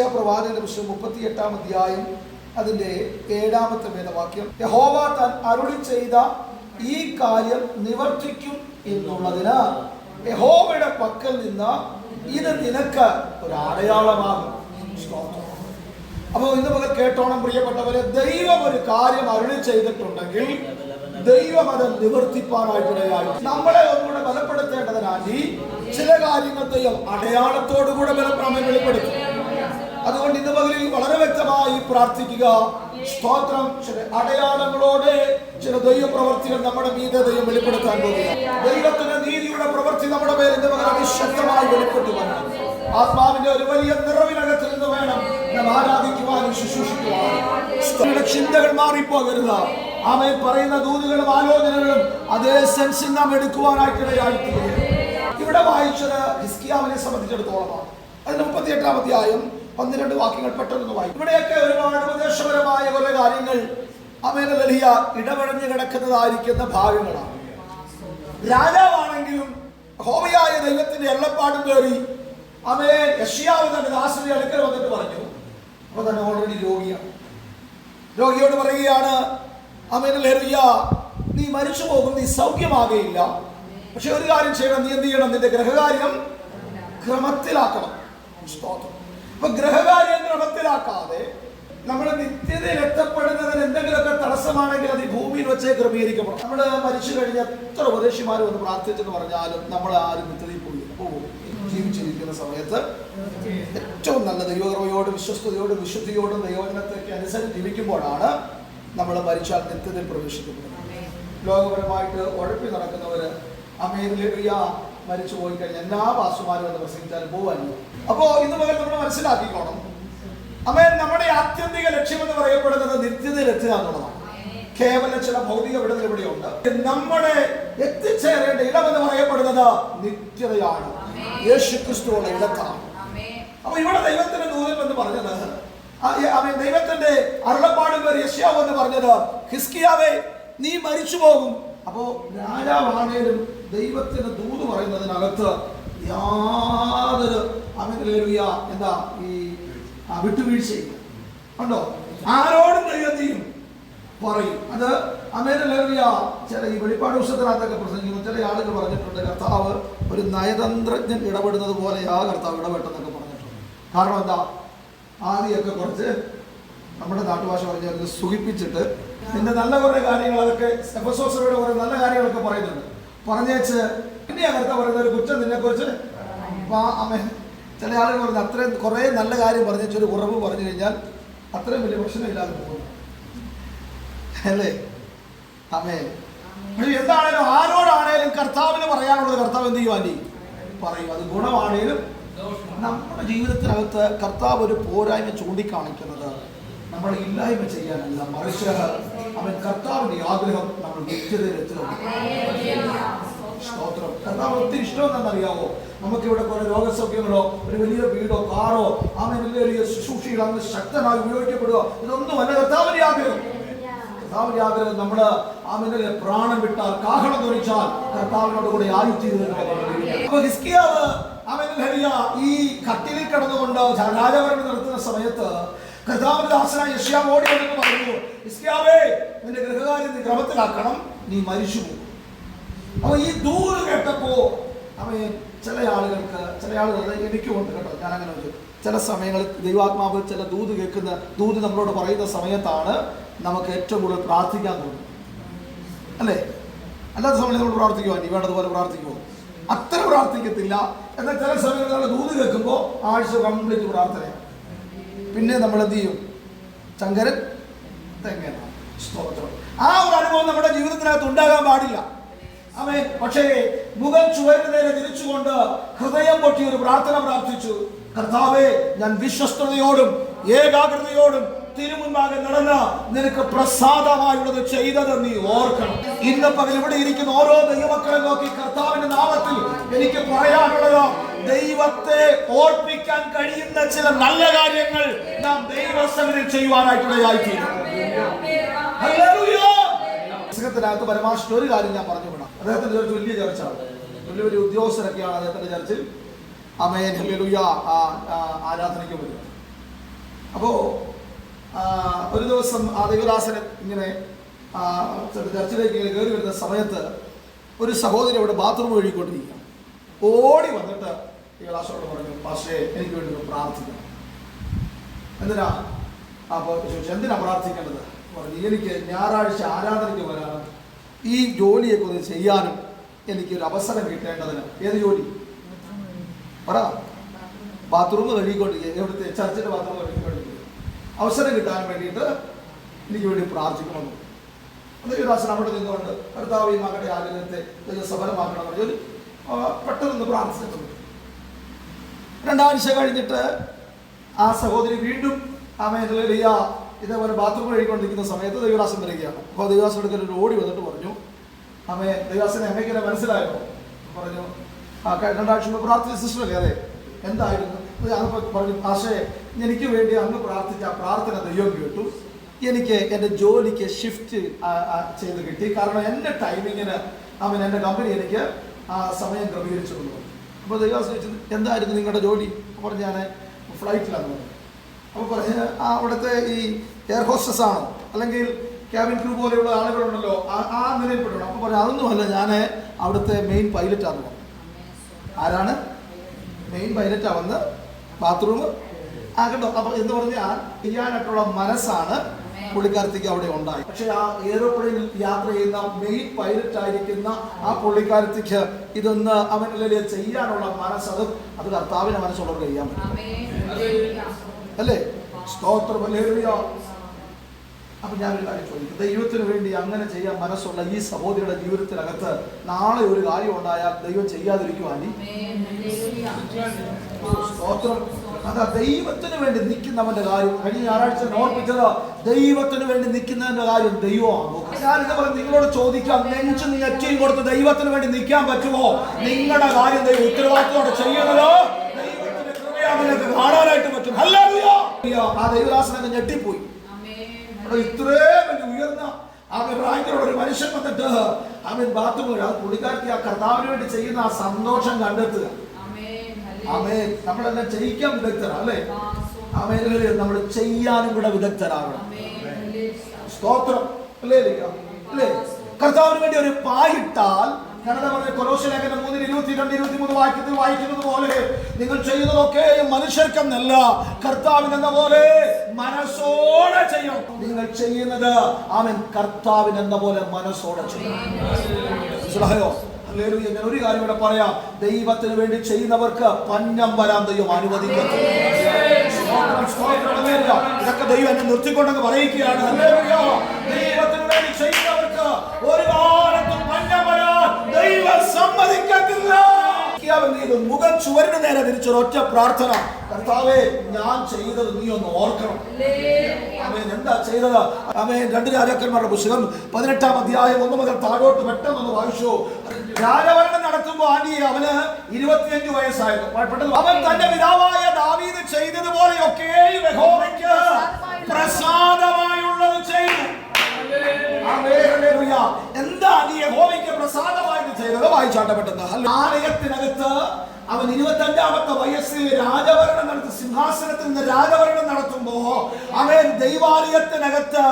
യശയ പ്രവാചകന്റെ പുസ്തകം മുപ്പത്തി എട്ടാം അധ്യായം അതിന്റെ ഏഴാമത്തെ വേദവാക്യം. യഹോവ താൻ അരുളി ചെയ്ത ഈ കാര്യം നിവർത്തിക്കും എന്നുള്ളതിന് യഹോവയുടെ പക്കൽ നിന്ന് ഇത് നിനക്ക് ഒരു അടയാളമാകും. അപ്പോൾ ഇന്ന് മുതൽ കേട്ടോണം പ്രിയപ്പെട്ടവരെ ദൈവം ഒരു കാര്യം അരുളി ചെയ്തിട്ടുണ്ടെങ്കിൽ ദൈവം അത് നിവർത്തിപ്പാനായിട്ടിടയായി നമ്മളെ ഒന്നുകൂടെ ബലപ്പെടുത്തേണ്ടതിനായി ചില കാര്യങ്ങൾ ദൈവം അടയാളത്തോടുകൂടെ ബലപ്രാമം വെളിപ്പെടുത്തും. അതുകൊണ്ട് ഇന്ന് പകലിൽ വളരെ വ്യക്തമായി പ്രാർത്ഥിക്കുക. സ്തോത്രം. ചില അടയാളങ്ങളോടെ ചില ദൈവ പ്രവർത്തികൾ നമ്മുടെ മീതെ ദൈവം വെളിപ്പെടുത്താൻ പോകുക ദൈവത്തിന്റെ നീതിയുടെ പ്രവൃത്തി നമ്മുടെ പേര് ഇന്ന് പകൽ അതിശക്തമായി വെളിപ്പെട്ടു വരണം ആത്മാവിന്റെ ഒരു വലിയ നിറവിനകത്ത് നിന്ന് വേണം നാം ആരാധിക്കുവാനും ശുശ്രൂഷിക്കുവാനും. ചിന്തകൾ മാറിപ്പോകരുത്. അവൻ പറയുന്ന ദൂതുകളും ആലോചനകളും അതേ സെൻസിൽ നാം എടുക്കുവാനായിട്ടിടയായിത്തീരും ഇവിടെ വായിച്ചത് ഹിസ്കിയാവിനെ സംബന്ധിച്ചിടത്തോളമാണ്. അതിന് മുപ്പത്തി എട്ടാം അധ്യായം പന്ത്രണ്ട് വാക്യങ്ങൾ പെട്ടെന്ന് വായിക്കും. ഇവിടെയൊക്കെ ഒരുപാട് ഉപദേശപരമായ കുറെ കാര്യങ്ങൾ അമേന ലലിയ ഇടപെടഞ്ഞു കിടക്കുന്നതായിരിക്കുന്ന ഭാഗങ്ങളാണ്. രാജാവാണെങ്കിലും ഹോമയായ ദൈവത്തിന്റെ എള്ളപ്പാടും കയറി അമേ യഷ്യാവ് തന്റെ ദാസിനെ അടുക്കൽ വന്നിട്ട് പറഞ്ഞു അപ്പൊ തന്നെ ഓൾറെഡി രോഗിയാണ്. രോഗിയോട് പറയുകയാണ് അമേന ലലിയ നീ മരിച്ചു പോകും നീ സൗഖ്യമാകുകയില്ല പക്ഷെ ഒരു കാര്യം ചെയ്യണം നീ എന്ത് ചെയ്യണം? നിന്റെ ഗ്രഹകാര്യം ക്രമത്തിലാക്കണം. സ്തോത്രം. അപ്പൊ ഗ്രഹകാര്യം ക്രമത്തിലാക്കാതെ നമ്മൾ നിത്യതയിൽ എത്തപ്പെടുന്നതിന് എന്തെങ്കിലുമൊക്കെ തടസ്സമാണെങ്കിൽ അത് ഈ ഭൂമിയിൽ വെച്ചേ ക്രമീകരിക്കപ്പെടണം നമ്മൾ മരിച്ചു കഴിഞ്ഞ എത്ര ഉപദേശിമാർ വന്ന് പ്രാർത്ഥിച്ചെന്ന് പറഞ്ഞാലും നമ്മൾ ആരും നിത്യതയിൽ പോയി പോകും. ജീവിച്ചിരിക്കുന്ന സമയത്ത് ഏറ്റവും നല്ല ദൈവകർമ്മയോടും വിശ്വസ്തയോടും വിശുദ്ധിയോടും ദൈവജനത്തൊക്കെ അനുസരിച്ച് ജീവിക്കുമ്പോഴാണ് നമ്മൾ മരിച്ചാൽ നിത്യതയിൽ പ്രവേശിക്കുന്നത് ലോകപരമായിട്ട് ഉഴപ്പി നടക്കുന്നവര് അമേരിക്ക മരിച്ചു പോയി കഴിഞ്ഞാൽ എല്ലാ പാസുമാരും അത് പ്രസംഗിച്ചാലും പോവാനില്ല അപ്പോ ഇന്ന് മുതൽ നമ്മൾ മനസ്സിലാക്കിക്കോണം. അമേൻ നമ്മുടെ ആത്യന്തിക ലക്ഷ്യം എന്ന് പറയപ്പെടുന്നത് നിത്യതയിൽ എത്തുക എന്നുള്ളതാണ്. കേവല ചില ഭൗതിക വിടുതൽ ഇവിടെയുണ്ട്. നമ്മുടെ എത്തിച്ചേരേണ്ട ഇടം എന്ന് പറയപ്പെടുന്നത് നിത്യതയാണ്. യേശു ക്രിസ്തുവുള്ള ഇടത്താണ്. അപ്പൊ ഇവിടെ ദൈവത്തിന്റെ ദൂതൻ എന്ന് പറഞ്ഞത് അവൻ ദൈവത്തിന്റെ അരുളപ്പാടും പേര് യശ്യാവ് എന്ന് പറഞ്ഞത് ഹിസ്കിയാവേ നീ മരിച്ചു പോകും അപ്പോ രാജാവാണേലും ദൈവത്തിന് ദൂത് പറയുന്നതിനകത്ത് യാതൊരു അമിതലേറിയ എന്താ ഈ വിട്ടുവീഴ്ചയില്ല. ഉണ്ടോ ആരോടും ദൈവം ചെയ്യും? പറയും. അത് അമേരലേറിയ ചില ഈ വെളിപ്പാട് പുസ്തകത്തിനകത്തൊക്കെ പ്രസംഗിക്കുന്നു ചില ആളുകൾ പറഞ്ഞിട്ടുണ്ട് കർത്താവ് ഒരു നയതന്ത്രജ്ഞൻ ഇടപെടുന്നത് പോലെയാ കർത്താവ് ഇടപെട്ടെന്നൊക്കെ പറഞ്ഞിട്ടുണ്ട്. കാരണം എന്താ? ആദ്യമൊക്കെ കുറച്ച് നമ്മുടെ നാട്ടുഭാഷ പറഞ്ഞാൽ സുഖിപ്പിച്ചിട്ട് നിന്റെ നല്ല കുറേ കാര്യങ്ങൾ അതൊക്കെ എഫസോസയുടെ കുറേ നല്ല കാര്യങ്ങളൊക്കെ പറയുന്നുണ്ട്. പറഞ്ഞേച്ച് പിന്നെയാ നേരത്തെ പറയുന്ന ഒരു കുറ്റം നിന്നെക്കുറിച്ച് അമ്മ ചില ആളുകൾ പറഞ്ഞു അത്രയും കുറേ നല്ല കാര്യം പറഞ്ഞേച്ച് ഒരു കുറവ് പറഞ്ഞു കഴിഞ്ഞാൽ അത്രയും വലിയ പ്രശ്നമില്ലാതെ പോകുന്നു. അല്ലേ? അമേ എന്താണേലും ആരോടാണേലും കർത്താവിന് പറയാനുള്ളത് കർത്താവ് എന്ത് ചെയ്യുവാൻ പറയും. അത് ഗുണമാണേലും നമ്മുടെ ജീവിതത്തിനകത്ത് കർത്താവ് ഒരു പോരായ്മ ചൂണ്ടിക്കാണിക്കുന്നത്. നമ്മൾ ഇല്ലായ്മ ചെയ്യാനല്ല. മറിച്ച് അവൻ കർത്താവിന്റെ ആഗ്രഹം നമ്മൾ നിത്യതയിലെത്തണം സ്തോത്രം. കർത്താവ് ഒത്തിരി ഇഷ്ടമെന്നറിയാവോ നമുക്ക് ഇവിടെ കുറെ രോഗസൗഖ്യങ്ങളോ ഒരു വലിയ വീടോ കാറോ ആമ വലിയ വലിയ ശുശ്രൂഷകൾ അങ്ങ് ശക്തമായി ഉപയോഗിക്കപ്പെടുക. ഇതൊന്നും അല്ല കർത്താവിന്റെ ആഗ്രഹം. കർത്താവിന്റെ ആഗ്രഹം നമ്മൾ ആമിനെ പ്രാണം വിട്ടാൽ കാഹളം ധരിച്ചാൽ കർത്താവിനോട് കൂടെ ആയിത്തീരുന്നു ഈ കട്ടിലിൽ കിടന്നുകൊണ്ട് രാജഭരണം നടത്തുന്ന സമയത്ത് കർത്താവിന്റെ ദാസനായ യഷ്യാവ് ഓടി വന്നിട്ട് പറഞ്ഞു ഹിസ്കിയാവേ നിന്റെ ഗൃഹകാര്യം നീ ക്രമത്തിലാക്കണം നീ മരിച്ചു പോകും അപ്പൊ ഈ ദൂത് കേട്ടപ്പോ അവയെ ചില ആളുകൾക്ക് ചില ആളുകൾ എനിക്കുമുണ്ട് കേട്ടോ ഞാൻ അങ്ങനെ ഒരു ചില സമയങ്ങളിൽ ദൈവാത്മാവ് ചില ദൂത് കേൾക്കുന്ന ദൂത് നമ്മളോട് പറയുന്ന സമയത്താണ് നമുക്ക് ഏറ്റവും കൂടുതൽ പ്രാർത്ഥിക്കാൻ തോന്നുന്നത്. അല്ലേ? അല്ലാത്ത സമയത്ത് നമ്മൾ പ്രാർത്ഥിക്കുമോ നീ വേണ്ടതുപോലെ പ്രാർത്ഥിക്കുമോ അത്ര പ്രാർത്ഥിക്കത്തില്ല. എന്നാൽ ചില സമയങ്ങളിൽ ദൂത് കേൾക്കുമ്പോൾ ആഴ്ച കംപ്ലീറ്റ് പ്രാർത്ഥനയാണ് പിന്നെ നമ്മൾ എന്ത് ചെയ്യും? ശങ്കരൻ സ്തോത്രം. ആ ഒരു അനുഭവം നമ്മുടെ ജീവിതത്തിനകത്ത് ഉണ്ടാകാൻ പാടില്ല. അവൻ പക്ഷേ മുഖം ചുവരിന് നേരെ തിരിച്ചുകൊണ്ട് ഹൃദയം പൊട്ടി ഒരു പ്രാർത്ഥന പ്രാർത്ഥിച്ചു. കർത്താവേ ഞാൻ വിശ്വസ്തയോടും ഏകാഗ്രതയോടും തിരുമുൻപാകെ നടന്ന നിനക്ക് പ്രസാദമായുള്ളത് ചെയ്തത് നീ ഓർക്കണം. ഇന്ന് പകൽ ഇവിടെ ഇരിക്കുന്ന ഓരോ ദൈവമക്കളെ നോക്കി കർത്താവിന്റെ നാമത്തിൽ എനിക്ക് പറയാനുള്ളത് ദൈവത്തെ ഓർപ്പിക്കാൻ കഴിയുന്ന ചില നല്ല കാര്യങ്ങൾ നാം ദൈവസന്നിധിയിൽ ചെയ്യുവാനായിട്ടുള്ളതായിത്തീരും. പുസ്തകത്തിനകത്ത് ഒരു കാര്യം ഞാൻ പറഞ്ഞു വിടാം. അദ്ദേഹത്തിന്റെ ചർച്ച വലിയ ചർച്ചയാണ്. വലിയ വലിയ ഉദ്യോഗസ്ഥരൊക്കെയാണ് അദ്ദേഹത്തിന്റെ ചർച്ചിൽ അമയൻ ആ, ആരാധനയ്ക്ക് വരുന്നത് അപ്പോൾ ഒരു ദിവസം ആ ദൈവദാസൻ ഇങ്ങനെ ചർച്ചിലേക്ക് ഇങ്ങനെ കയറി വരുന്ന സമയത്ത് ഒരു സഹോദരി അവിടെ ബാത്റൂം ഒഴുകിക്കൊണ്ടിരിക്കുകയാണ് ഓടി വന്നിട്ട് ദൈവദാസനോട് പറഞ്ഞു പക്ഷേ എനിക്ക് വേണ്ടി ഒന്ന് പ്രാർത്ഥിക്കണം. എന്തിനാ? അപ്പോൾ ചോദിച്ചു എന്തിനാ പ്രാർത്ഥിക്കേണ്ടത്? പറഞ്ഞു എനിക്ക് ഞായറാഴ്ച ആരാധനയ്ക്ക് വരാനും ഈ ജോലിയൊക്കെ ഒന്ന് ചെയ്യാനും എനിക്കൊരു അവസരം കിട്ടേണ്ടതിന്. ഏത് ജോലി? പറ. ബാത്റൂം കഴുകിക്കൊണ്ടിരിക്കുക. എവിടുത്തെ? ചർച്ചിന്റെ ബാത്റൂം കഴുകിക്കൊണ്ടിരിക്കുക. അവസരം കിട്ടാൻ വേണ്ടിയിട്ട് എനിക്ക് വേണ്ടി പ്രാർത്ഥിക്കണമെന്ന്. ദൈവദാസൻ അവിടെ നിന്നുകൊണ്ട് കർത്താവ് ഈ മകളുടെ ആഗ്രഹത്തെ സഫലമാക്കണമെന്ന് സഫലമാക്കണം എന്ന് പെട്ടെന്ന് പ്രാർത്ഥിച്ചിട്ടുണ്ട്. രണ്ടാഴ്ച കഴിഞ്ഞിട്ട് ആ സഹോദരി വീണ്ടും ആമേലിയ ഇതേപോലെ ബാത്റൂം കഴുകിക്കൊണ്ടിരിക്കുന്ന സമയത്ത് ദൈവദാസൻ വരികയാണ്. അപ്പോൾ ദേവദാസൻ ഒരു ഓടി വന്നിട്ട് പറഞ്ഞു അമ്മേ ദൈവദാസനെ അമ്മയ്ക്കിനെ മനസ്സിലായോ? പറഞ്ഞു ആ രണ്ടാഴ്ച മുമ്പ് പ്രാർത്ഥിച്ച സിസ്റ്റർ അല്ലേ അതെ? എന്തായിരുന്നു? അതിപ്പോൾ പറഞ്ഞു പക്ഷേ എനിക്ക് വേണ്ടി അങ്ങ് പ്രാർത്ഥിച്ച ആ പ്രാർത്ഥന ദൈവം കേട്ടു. എനിക്ക് എന്റെ ജോലിക്ക് ഷിഫ്റ്റ് ചെയ്ത് കിട്ടി. കാരണം എന്റെ ടൈമിങ്ങിന് അവൻ എന്റെ കമ്പനി എനിക്ക് ആ സമയം ക്രമീകരിച്ചു കൊണ്ടു അപ്പോൾ ദൈവാസ് ചോദിച്ചത് എന്തായിരുന്നു നിങ്ങളുടെ ജോലി? അപ്പോൾ പറഞ്ഞു ഞാൻ ഫ്ലൈറ്റിലാണ് അപ്പോൾ പറഞ്ഞ് ആ അവിടുത്തെ ഈ എയർ ഹോസ്റ്റസ് ആണ്. അല്ലെങ്കിൽ ക്യാബിൻ ക്രൂ പോലെയുള്ള ആളുകളുണ്ടല്ലോ ആ നിലയിൽപ്പെടണം അപ്പോൾ പറഞ്ഞു അതൊന്നുമല്ല ഞാൻ അവിടുത്തെ മെയിൻ പൈലറ്റാന്ന് പറഞ്ഞു. ആരാണ്? മെയിൻ പൈലറ്റാ വന്ന് ബാത്റൂം ആ കേട്ടോ അപ്പോൾ എന്ന് പറഞ്ഞാൽ ചെയ്യാനായിട്ടുള്ള മനസ്സാണ് പുള്ളിക്കാരത്തേക്ക് അവിടെ ഉണ്ടായി. പക്ഷെ ആ എയറോപ്ലെയിനിൽ യാത്ര ചെയ്യുന്ന മെയിൻ പൈലറ്റ് ആയിരിക്കുന്ന ആ പുള്ളിക്കാരത്തേക്ക് ഇതൊന്ന് അവനിൽ ചെയ്യാനുള്ള മനസ്സ് അത് അത് കർത്താവിന്റെ മനസ്സുള്ളവർക്ക് ചെയ്യാൻ പറ്റും. അല്ലേ? സ്തോത്രം. അപ്പൊ ഞാനൊരു കാര്യം ചോദിക്കും. ദൈവത്തിന് വേണ്ടി അങ്ങനെ ചെയ്യാൻ മനസ്സുള്ള ഈ സഹോദരിയുടെ ജീവിതത്തിനകത്ത് നാളെ ഒരു കാര്യം ഉണ്ടായാൽ ദൈവം ചെയ്യാതിരിക്കുവാൻ സ്തോത്രം. അതാ ദൈവത്തിന് വേണ്ടി നിൽക്കുന്നവന്റെ കാര്യം. കഴിഞ്ഞ ഞായറാഴ്ച ഓർപ്പിച്ചത് ദൈവത്തിന് വേണ്ടി നിൽക്കുന്നതിന്റെ കാര്യം ദൈവമാണ്? ഞാനിത് പറഞ്ഞ് നിങ്ങളോട് ചോദിക്കാം നെഞ്ചു നെറ്റിയും കൊടുത്ത് ദൈവത്തിന് വേണ്ടി നിൽക്കാൻ പറ്റുമോ? നിങ്ങളുടെ കാര്യം ദൈവം ഉത്തരവാദിത്തോടെ ചെയ്യണല്ലോ ദൈവത്തിന്റെ കൃപയാ നിങ്ങൾക്ക് കാണാനായിട്ട് പറ്റും. ഹല്ലേലൂയ. ആ ഇത്രയും ഉയർന്ന ഒരു മനുഷ്യൻ വന്നിട്ട് അവൻ ബാത്റൂമിൽ പുള്ളിക്കാരത്തി ആ കർത്താവിന് വേണ്ടി ചെയ്യുന്ന ആ സന്തോഷം കണ്ടെത്തുക. നമ്മളെല്ലാം ചെയ്യിക്കാൻ വിദഗ്ധരാ അല്ലേ? നമ്മൾ ചെയ്യാനും കൂടെ വിദഗ്ധരാകണം സ്തോത്രം. അല്ലേ? അല്ലേ? കർത്താവിന് വേണ്ടി ഒരു പായിട്ടാൽ കന്നഡ പറഞ്ഞ കൊലോശലേഖനം മൂന്നിന് ഇരുപത്തി രണ്ട് ഇരുപത്തി മൂന്ന് വാക്യത്തിൽ വായിക്കുന്നത് പോലെ നിങ്ങൾ ചെയ്യുന്നതൊക്കെ മനുഷ്യർക്കെന്നല്ല കർത്താവിനെന്ന പോലെ മനസ്സോടെ ചെയ്യണം നിങ്ങൾ ചെയ്യുന്നത് അവൻ കർത്താവിനെന്ന പോലെ മനസ്സോടെ ചെയ്യണം മനസ്സിലായോ. ഞാൻ ഒരു കാര്യം ഇവിടെ പറയാം ദൈവത്തിന് വേണ്ടി ചെയ്യുന്നവർക്ക് പഞ്ഞം വരാൻ ദൈവം അനുവദിക്കുന്നു. ഇതൊക്കെ ദൈവം എന്നെ നിർത്തിക്കൊണ്ടെന്ന് പറയിക്കുകയാണ്. ദൈവത്തിന് വേണ്ടി ചെയ്യുന്നവർക്ക് ഒരു അവൻ ചെയ്തു. മുഖം ചുവരിന് നേരെ തിരിച്ചൊരു ഒറ്റ പ്രാർത്ഥന. കർത്താവേ ഞാൻ ചെയ്തത് നീ ഒന്ന് ഓർക്കണം. അവൻ എന്താ ചെയ്തത്? അവൻ രണ്ട് രാജാക്കന്മാരുടെ പുസ്തകം പതിനെട്ടാം അധ്യായം ഒന്ന് മുതൽ താഴോട്ട് പെട്ടെന്ന് വായിച്ചു. രാജഭരണം നടത്തുമ്പോൾ ആനിയെ അവന് ഇരുപത്തിയഞ്ച് വയസ്സായിരുന്നു. അവൻ തന്റെ പിതാവായ ദാവീദ് ചെയ്തതുപോലെയൊക്കെ പ്രസാദമായുള്ളത് ചെയ്തു. എന്താ നീ യഹോവയ്ക്ക് പ്രസാദമായിട്ട് ചെയ്തത്? വായിച്ചാട്ടെ പെട്ടെന്ന് ആലയത്തിനകത്ത് അവൻ ഇരുപത്തഞ്ചാമത്തെ വയസ്സിൽ രാജഭരണം നടത്തി സിംഹാസനത്തിൽ നിന്ന് രാജഭരണം നടത്തുമ്പോ അവൻ ദൈവാലയത്തിനകത്ത്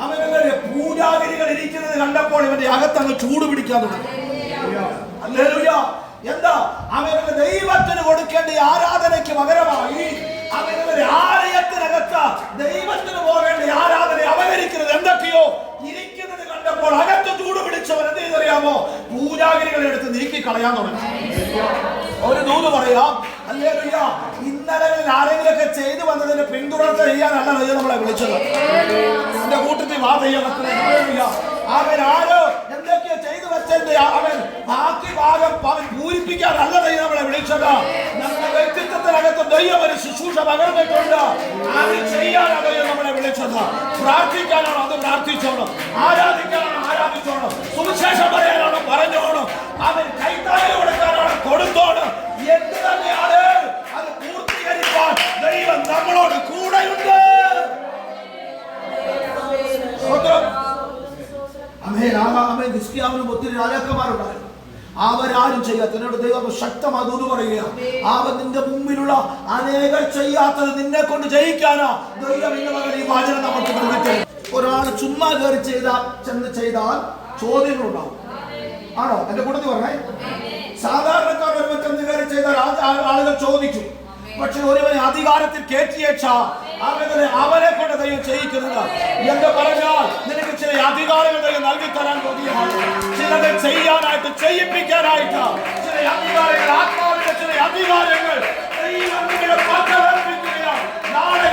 അവനവരുടെ പൂജാഗിരികൾ ഇരിക്കുന്നത് കണ്ടപ്പോൾ ഇവന്റെ അകത്ത് അങ്ങ് ചൂട് പിടിക്കാൻ തുടങ്ങി. എന്താ? അവരുടെ ദൈവത്തിന് കൊടുക്കേണ്ട ആരാധനയ്ക്ക് പകരമായി അവരുടെ ആലയത്തിനകത്ത് ദൈവത്തിന് പോകേണ്ട ആരാധന അവഹരിക്കുന്നത് എന്തൊക്കെയോ കണ്ടപ്പോൾ അകത്ത് ചൂട് പിടിച്ചവൻ എന്ത് ചെയ്തറിയാമോ? പൂജാഗിരികളെ എടുത്ത് നീക്കി കളയാൻ തുടങ്ങി. ഒരു ദൂത് പറയാം അല്ലേ ഇന്നലെ ആരെങ്കിലൊക്കെ ചെയ്തു വന്നതിന്റെ പിന്തുടർച്ച ചെയ്യാനല്ല നമ്മളെ വിളിച്ചത്. എന്റെ കൂട്ടത്തിൽ വാ ചെയ്യാൻ ആരോ? വെച്ചതിന്റെ അവൻ ബാക്കി ഭാഗം അവൻ പൂരിപ്പിക്കാനല്ല ദൈവം നമ്മളെ വിളിച്ചത്. നമ്മുടെ വ്യക്തിത്വത്തിനകത്ത് ദൈവം ഒരു ശുശ്രൂഷ പകർന്നിട്ടുണ്ട്. അത് ചെയ്യാനാണ് ദൈവം നമ്മളെ വിളിച്ചത്. പ്രാർത്ഥിക്കാനാണ് അത് പ്രാർത്ഥിച്ചോണം. ആരാധിക്കാനാണ് ആരാധിച്ചോണം. സുവിശേഷം പറയാനാണ് പറഞ്ഞോണം. അവൻ അവരാരും തന്നോട് ദൈവം ശക്തമായി ദൂത് പറയുക. ആപത്തിന്റെ മുമ്പിലുള്ള അനേകർ ചെയ്യാത്തത് നിന്നെ കൊണ്ട് ജയിക്കാനാ ദൈവം ഇന്ന് ഈ വാചനം നമുക്ക് കൊടുക്കട്ടെ ഒരാൾ ചുമ്മാ കയറി ചെയ്താൽ ചെന്ന് ചെയ്താൽ ചോദ്യങ്ങളുണ്ടാവും. ആണോ? എന്റെ കൂട്ടത്തിൽ പറഞ്ഞേ. സാധാരണക്കാർ ഒരുവൻ ചെന്ന് കയറി ചെയ്താൽ ആളുകൾ ചോദിച്ചു പക്ഷെ ഒരുവനെ അധികാരത്തിൽ കയറ്റിയേച്ചാ അവനെ കൊണ്ട് ദൈവം ചെയ്യിക്കുന്നത് എന്ന് പറഞ്ഞാൽ നിനക്ക് അധികാരങ്ങൾ നൽകി തരാൻ കൊതിയാണ് ചിലത് ചെയ്യാനായിട്ട് ചെയ്യിപ്പിക്കാനായിട്ട്. ചില അധികാരങ്ങൾ ആത്മാവിന്റെ ചില അധികാരങ്ങൾ നാളെ